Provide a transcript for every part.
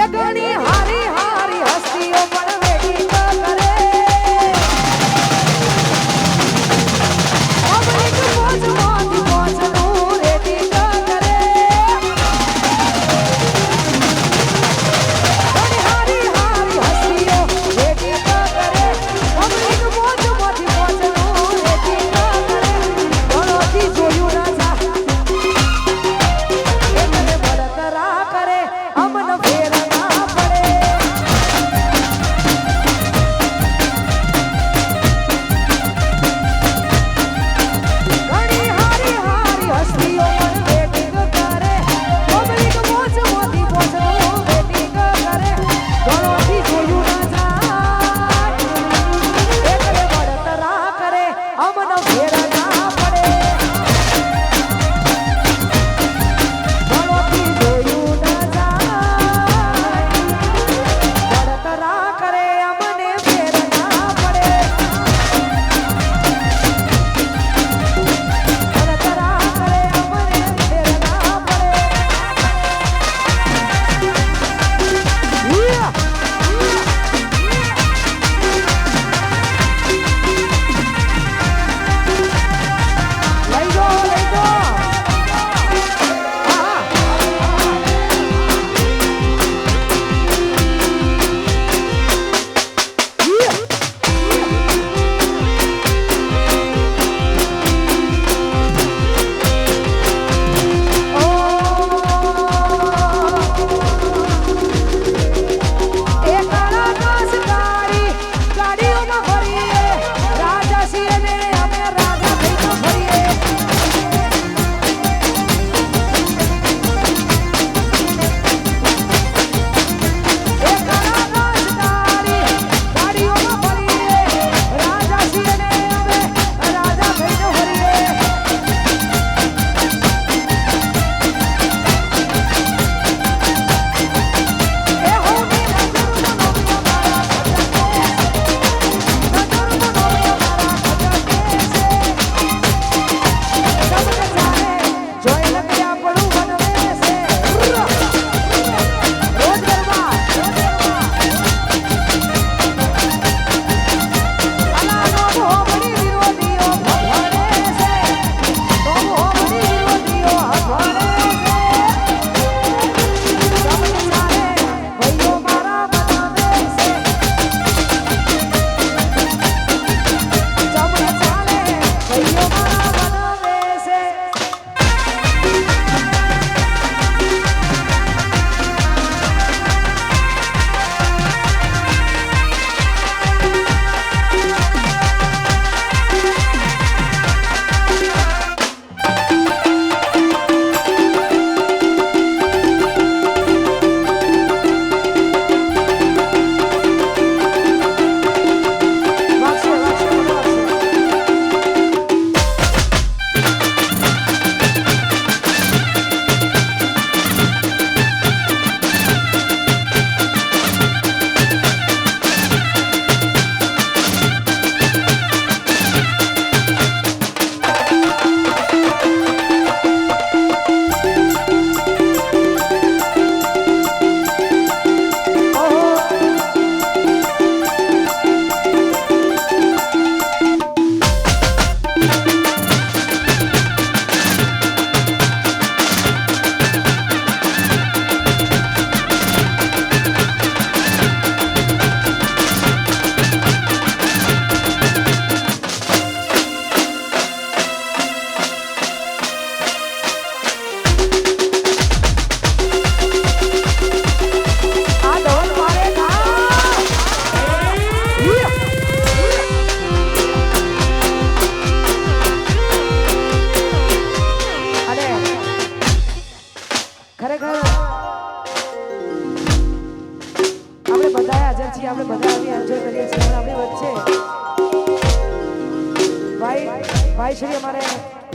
એ ગણી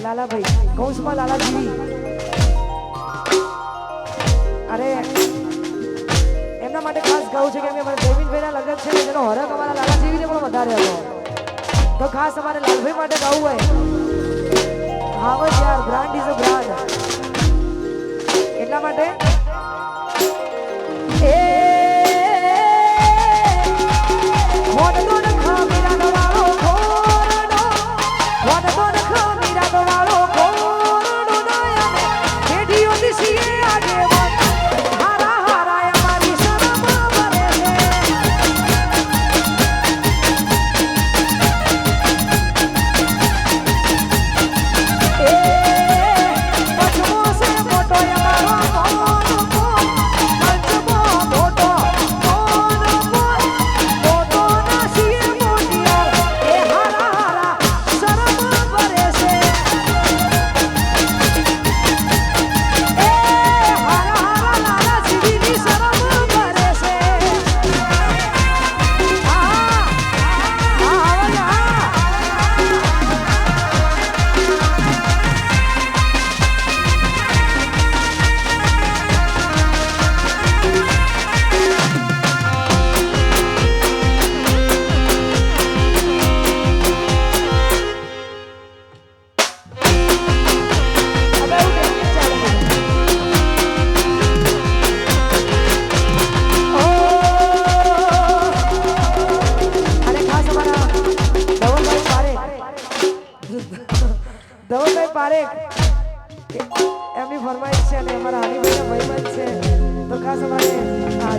લાલાભાઈ કૌશમાં લાલાજી. અરે, એમના માટે ખાસ ગાવું છે કેમ કે અમારે ગોવિંદભાઈના લગ્ન છે એનો હરક અમારા લાલાજીને પણ વધારે હતો. તો ખાસ અમારે લાલભાઈ માટે ગાવું હોય. હાવસ યાર બ્રાન્ડ ઇઝ અ બ્રાન્ડ એટલા માટે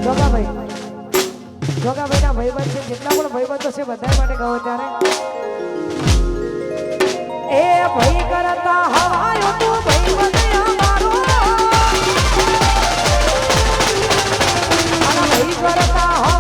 જોગા જોગાભાઈ ભાઈ બંધ છે. જેટલા પણ ભાઈ ભાઈબંધો છે બધા માટે કહો ત્યારે. એ ભાઈ કરતા હવાયો તું ભાઈબંધ અમારો. ભાઈ કરતા હવા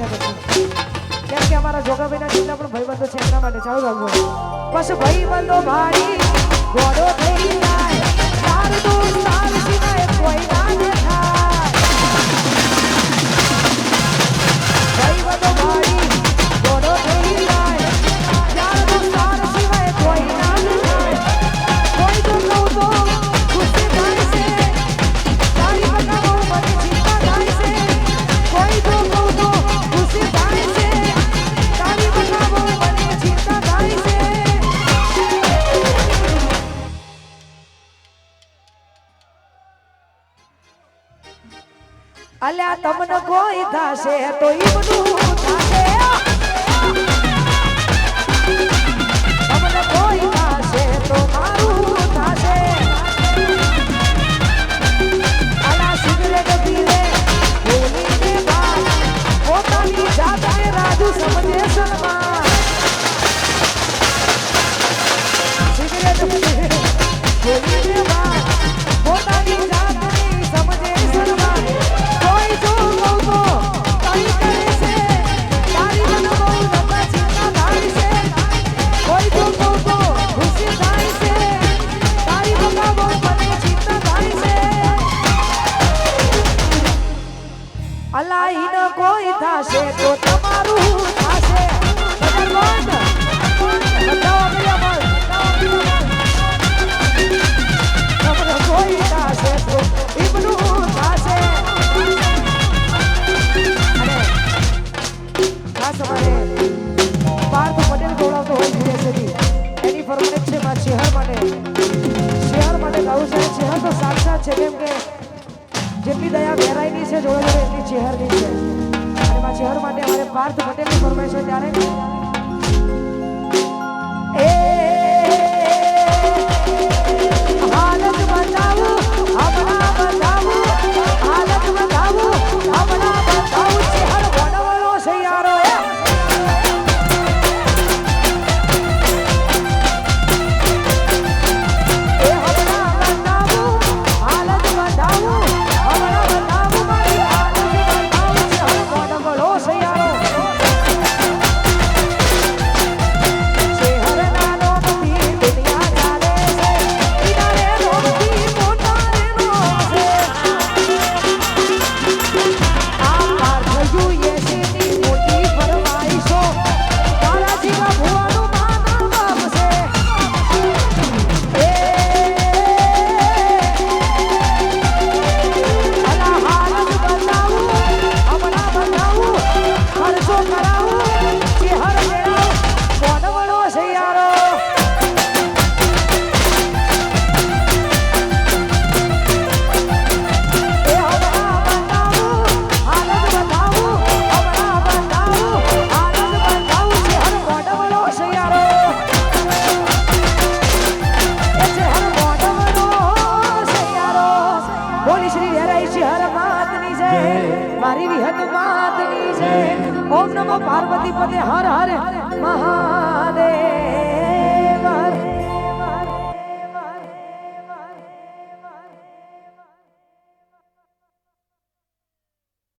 કેમ કે અમારા જોગાભાઈના જેટલા પણ ભાઈબંધો છે એમના માટે ચાલુ રાખજો બસ ભાઈબંધો ભારી ગોડો થઈ જાય দাসে তৈ বনু છે કેમ કે જેટલી દયા વેરાયની છે, જોડે જોડે એટલી ચહેરની છે. અને એમાં ચહેર માટે અમારે પાર્થ પટેલની ફરમાઈશ છે ત્યારે, એ